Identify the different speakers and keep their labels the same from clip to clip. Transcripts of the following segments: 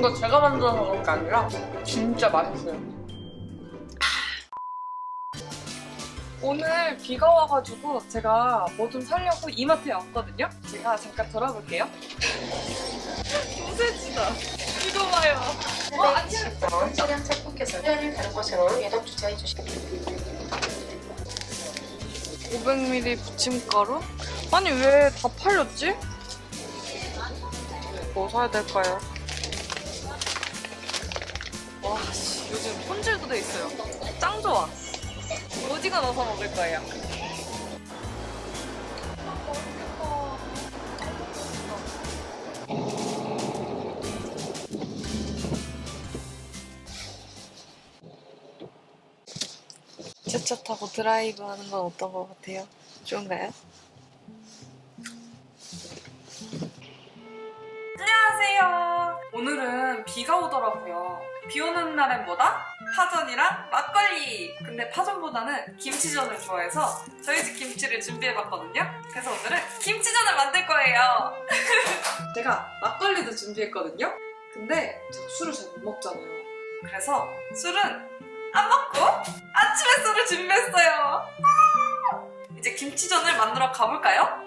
Speaker 1: 이거 제가 만들어서 그런 게 아니라 진짜 맛있어요. 오늘 비가 와가지고 제가 뭐좀 사려고 이마트에 왔거든요. 제가 잠깐 돌아볼게요. 소세지다. 이거 봐요. 어, 아침
Speaker 2: 번 차량 착륙해서 차량을 다른 곳으로 예독 주차해 주시기
Speaker 1: 500ml 부침가루? 아니 왜 다 팔렸지? 뭐 사야 될까요? 와 씨, 요즘 손질도 돼 있어요. 짱 좋아. 오징어 넣어서 먹을 거예요. 차차 타고 드라이브 하는 건 어떤 것 같아요? 좋은가요? 오늘은 비가 오더라고요. 비 오는 날엔 뭐다? 파전이랑 막걸리! 근데 파전보다는 김치전을 좋아해서 저희 집 김치를 준비해봤거든요. 그래서 오늘은 김치전을 만들 거예요. 제가 막걸리도 준비했거든요. 근데 제가 술을 잘 못 먹잖아요. 그래서 술은 안 먹고 아침에 술을 준비했어요. 이제 김치전을 만들어 가볼까요?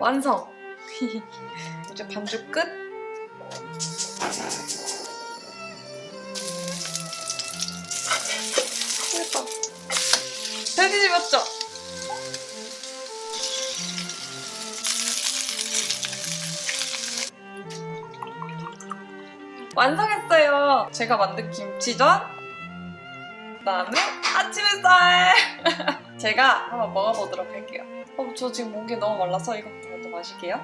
Speaker 1: 완성! 이제 반죽 끝! 예뻐. 잘 뒤집었죠? 완성했어요! 제가 만든 김치전, 그다음에 아침 햇살! 제가 한번 먹어보도록 할게요. 어, 저 지금 목이 너무 말라서 먼저 마실게요.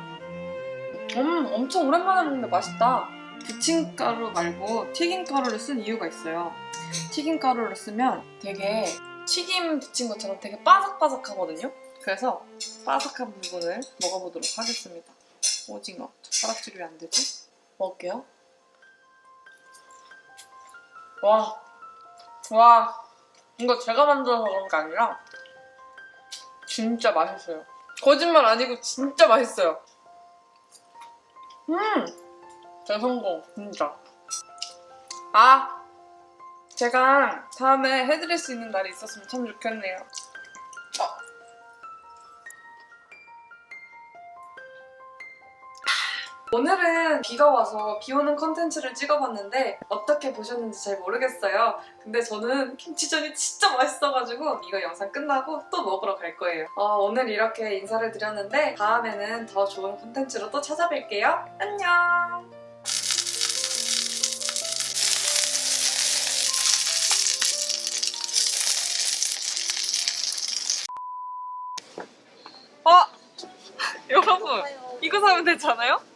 Speaker 1: 음, 엄청 오랜만에 먹는데 맛있다. 부침가루 말고 튀김가루를 쓴 이유가 있어요. 튀김가루를 쓰면 되게 튀김 부친 것처럼 되게 바삭바삭하거든요. 그래서 바삭한 부분을 먹어보도록 하겠습니다. 오징어. 젓가락질이 왜안 되지? 먹을게요. 와. 와. 이거 제가 만들어서 그런 게 아니라 진짜 맛있어요. 거짓말 아니고 진짜 맛있어요. 음! 대성공, 진짜. 아! 제가 다음에 해드릴 수 있는 날이 있었으면 참 좋겠네요. 오늘은 비가 와서 비 오는 컨텐츠를 찍어봤는데 어떻게 보셨는지 잘 모르겠어요. 근데 저는 김치전이 진짜 맛있어가지고 이거 영상 끝나고 또 먹으러 갈 거예요. 어, 오늘 이렇게 인사를 드렸는데 다음에는 더 좋은 콘텐츠로 또 찾아뵐게요. 안녕! 어! 여러분 이거 사면 되잖아요?